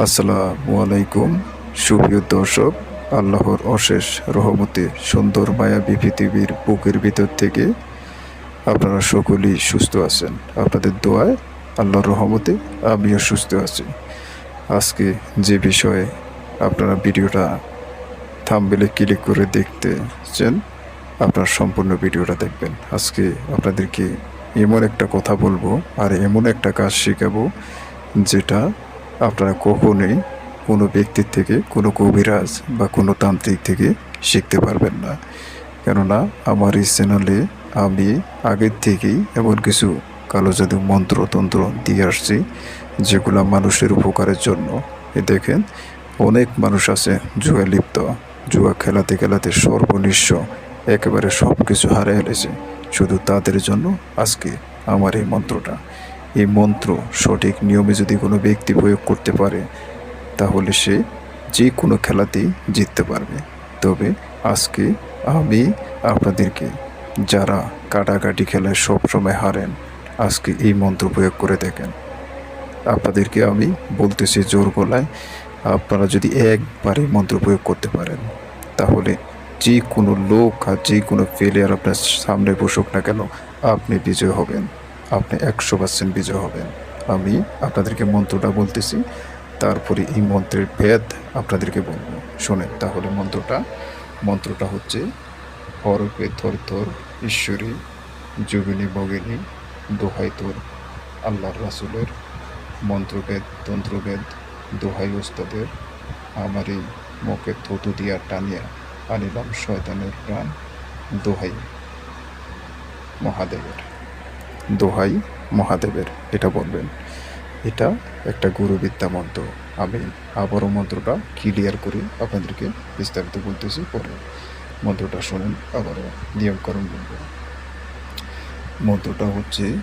আসসালামু আলাইকুম। সুপ্রিয় দর্শক, আল্লাহর অশেষ রহমতে সুন্দর মায়াবী পৃথিবীর বুকের ভিতর থেকে আপনারা সকলেই সুস্থ আছেন। আপনাদের দোয়ায় আল্লাহর রহমতে আমিও সুস্থ আছি। আজকে যে বিষয়ে আপনারা ভিডিওটা থামবেলে ক্লিক করে দেখতেছেন, আপনার সম্পূর্ণ ভিডিওটা দেখবেন। আজকে আপনাদেরকে এমন একটা কথা বলব আর এমন একটা কাজ শেখাবো যেটা আপনারা কখনোই কোনো ব্যক্তির থেকে, কোনো কবিরাজ বা কোনো তান্ত্রিক থেকে শিখতে পারবেন না। কেননা আমার এই চ্যানেলে আমি আগের থেকেই এমন কিছু কালো জাদু মন্ত্রতন্ত্র দিয়ে আসছি, যেগুলো মানুষের উপকারের জন্য। এ দেখেন, অনেক মানুষ আছে জুয়া লিপ্ত, জুয়া খেলাতে খেলাতে সর্বনিঃস্ব, একেবারে সব কিছু হারিয়ে ফেলেছে। শুধু তাদের জন্য আজকে আমার এই মন্ত্রটা। এই মন্ত্র সঠিক নিয়মে যদি কোনো ব্যক্তি প্রয়োগ করতে পারে, তাহলে সে যে কোনো খেলাতেই জিততে পারবে। তবে আজকে আমি আপনাদেরকে, যারা কাটাকাটি খেলায় সবসময় হারেন, আজকে এই মন্ত্র প্রয়োগ করে দেখেন। আপনাদেরকে আমি বলতেছি জোর গলায়, আপনারা যদি একবারই মন্ত্র প্রয়োগ করতে পারেন, তাহলে যে কোনো লোক আর যে কোনো ফেলিয়ার আপনার সামনে বসুক না কেন, আপনি বিজয় হবেন। আপনি একশো পার্সেন্ট বিজয় হবেন। আমি আপনাদেরকে মন্ত্রটা বলতেছি, তারপরে এই মন্ত্রের ভেদ আপনাদেরকে বলব। শোনেন, তাহলে মন্ত্রটা মন্ত্রটা হচ্ছে হরপে থর থর ঈশ্বরী, যোগিনী বগিনী, দোহাই তোর, আল্লাহর রাসুলের, মন্ত্রভেদ, তন্ত্রভেদ, দোহাই ওস্তাদের আমার এই মুখে থতু দিয়া টানিয়া আনিলাম শয়তানের প্রাণ, দোহাই মহাদেবের। দোহাই মহাদেবের, এটা বলবেন। এটা একটা গুরুবিদ্যা মন্ত্র। আমি আবারও মন্ত্রটা ক্লিয়ার করে, আপনাদেরকে বিস্তারিত বলতেছি পরে। মন্ত্রটা শোনেন, আবারও নিয়মকরণ বলব। মন্ত্রটা হচ্ছে,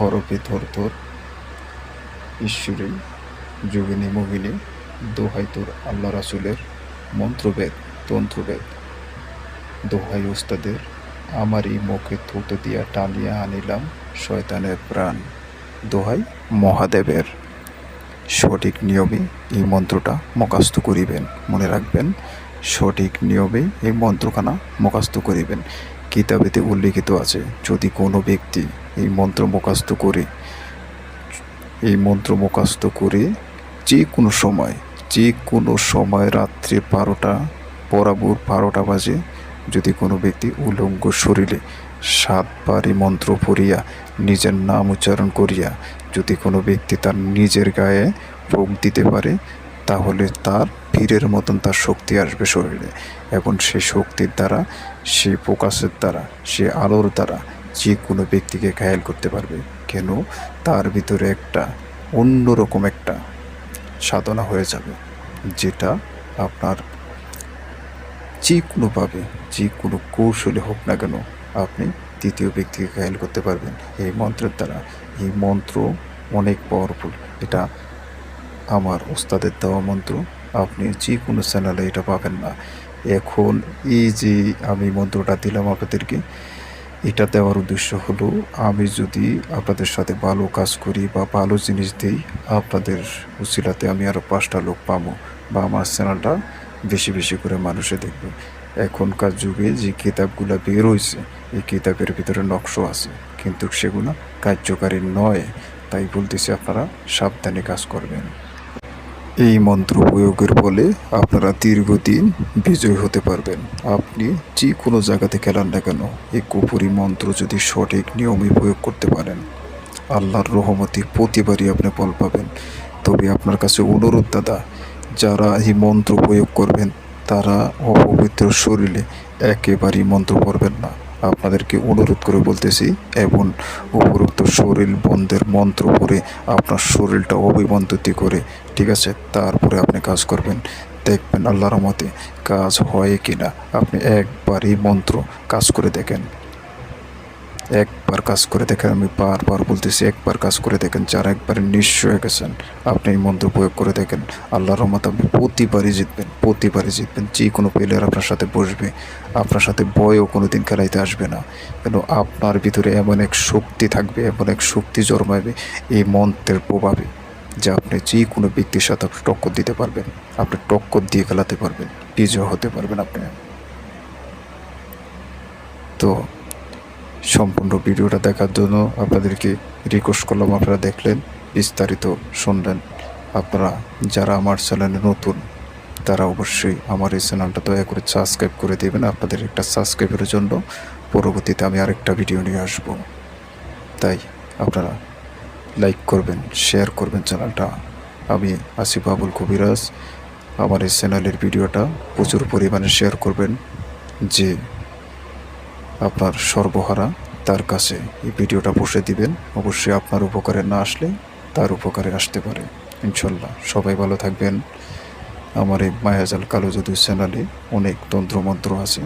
হরপে থর থর, ঈশ্বরী, যোগিনী মোহিনী, দোহাই তোর আল্লাহ রাসুলের মন্ত্রবেদ, তন্ত্রবেদ। দোহাই ওস্তাদের, আমারই মুখে থুতো দিয়া টানিয়া আনিলাম শয়তানের প্রাণ। দোহাই মহাদেবের সঠিক নিয়মে এই মন্ত্রটা মুখাস্ত করিবেন। মনে রাখবেন, সঠিক নিয়মে এই মন্ত্রখানা মুখাস্ত করিবেন। কিতাবেতে উল্লেখিত আছে, যদি কোনো ব্যক্তি এই মন্ত্র মুখাস্ত করে, এই মন্ত্র মুখাস্ত করে যে কোনো সময়, যে কোনো সময় রাত্রে বারোটা, বরাবর বারোটা বাজে, যদি কোনো ব্যক্তি উলঙ্গ শরীরে সাতবার এই মন্ত্র পড়িয়া, নিজের নাম উচ্চারণ করিয়া যদি কোনো ব্যক্তি তার নিজের গায়ে রোগ দিতে পারে, তাহলে তার পীরের মতন তার শক্তি আসবে শরীরে। এবং সেই শক্তির দ্বারা, সে প্রকাশের দ্বারা, সে আলোর দ্বারা যে কোনো ব্যক্তিকে ঘায়াল করতে পারবে। কেন? তার ভিতরে একটা অন্যরকম একটা সাধনা হয়ে যাবে, যেটা আপনার যে কোনোভাবে, যে কোনো কৌশলে হোক না কেন আপনি তৃতীয় ব্যক্তিকে ঘায়াল করতে পারবেন। এই মন্ত্রের দ্বারা, এই মন্ত্র অনেক পাওয়ারফুল এটা আমার ওস্তাদের দেওয়া মন্ত্র। আপনি যে কোনো চ্যানেলে এটা পাবেন না। এখন এই যে আমি মন্ত্রটা দিলাম আপনাদেরকে, এটা দেওয়ার উদ্দেশ্য হলো, আমি যদি আপনাদের সাথে ভালো কাজ করি বা ভালো জিনিস দিই, আপনাদের উচিলাতে আমি আরও পাঁচটা লোক পাবো বা আমার চ্যানেলটা বেশি বেশি করে মানুষে দেখবে। এখনকার যুগে যে কিতাবগুলো বের হয়েছে এই কিতাবের ভিতরে নকশা আছে। কিন্তু সেগুলো কার্যকারী নয়, তাই বলতেছি আপনারা সাবধানে কাজ করবেন। এই মন্ত্র প্রয়োগের ফলে আপনারা দীর্ঘদিন বিজয় হতে পারবেন। আপনি যে কোনো জায়গাতে খেলান না কেন, এই কুপুরি মন্ত্র যদি সঠিক নিয়মে প্রয়োগ করতে পারেন, আল্লাহর রহমতি প্রতিবারই আপনি ফল পাবেন। তবে আপনার কাছে অনুরোধ, দাদা, যারা এই মন্ত্র প্রয়োগ করবেন তারা অপবিত্র শরীরে একেবারেই মন্ত্র পড়বেন না। আপনাদেরকে অনুরোধ করে বলতেছি এবং উপরোক্ত শরীর বন্ধের মন্ত্র পড়ে আপনার শরীরটা অভিবন্ধতি করে, ঠিক আছে, তারপরে আপনি কাজ করবেন। দেখবেন আল্লাহর মতে কাজ হয় কি না আপনি একবারই মন্ত্র কাজ করে দেখেন। একবার কাজ করে দেখেন, আমি বারবার বলতেছি একবার কাজ করে দেখেন, যারা একবার নিঃস্ব হয়ে গেছেন, আপনি এই মন্ত্র প্রয়োগ করে দেখেন, আল্লাহর রহমত আপনি প্রতিবারই জিতবেন প্রতিবারই জিতবেন, যে কোনো প্লেয়ার আপনার সাথে বসবে, আপনার সাথে বয়ও কোনো দিন খেলাইতে আসবে না কেন আপনার ভিতরে এমন এক শক্তি থাকবে, এমন এক শক্তি জন্মাবে এই মন্ত্রের প্রভাবে যে আপনি যে কোনো ব্যক্তির সাথে আপনি টক্কর দিতে পারবেন, আপনি টক্কর দিয়ে খেলাতে পারবেন, বিজয় হতে পারবেন আপনি। তো সম্পূর্ণ ভিডিওটা দেখার জন্য আপনাদেরকে রিকোয়েস্ট করলাম, আপনারা দেখলেন, বিস্তারিত শুনলেন। আপনারা যারা আমার চ্যানেলে নতুন, তারা অবশ্যই আমার এই চ্যানেলটা দয়া করে সাবস্ক্রাইব করে দেবেন। আপনাদের একটা সাবস্ক্রাইবের জন্য পরবর্তীতে আমি আরেকটা ভিডিও নিয়ে আসব। তাই আপনারা লাইক করবেন শেয়ার করবেন চ্যানেলটা আমি আসিফ আবুল কবিরাজ। আমার এই চ্যানেলের ভিডিওটা প্রচুর পরিমাণে শেয়ার করবেন। যে আপনার সর্বহারা, তার কাছে এই ভিডিওটা বসে দিবেন। অবশ্যই আপনার উপকারে না আসলে তার উপকারে আসতে পারে। ইনশাল্লাহ সবাই ভালো থাকবেন। আমার এই মায়াজাল কালো জাদু চ্যানেলে অনেক তন্ত্রমন্ত্র আছে,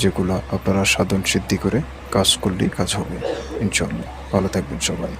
যেগুলো আপনারা সাধন সিদ্ধি করে কাজ করলেই কাজ হবে। ইনশাল্লাহ ভালো থাকবেন সবাই।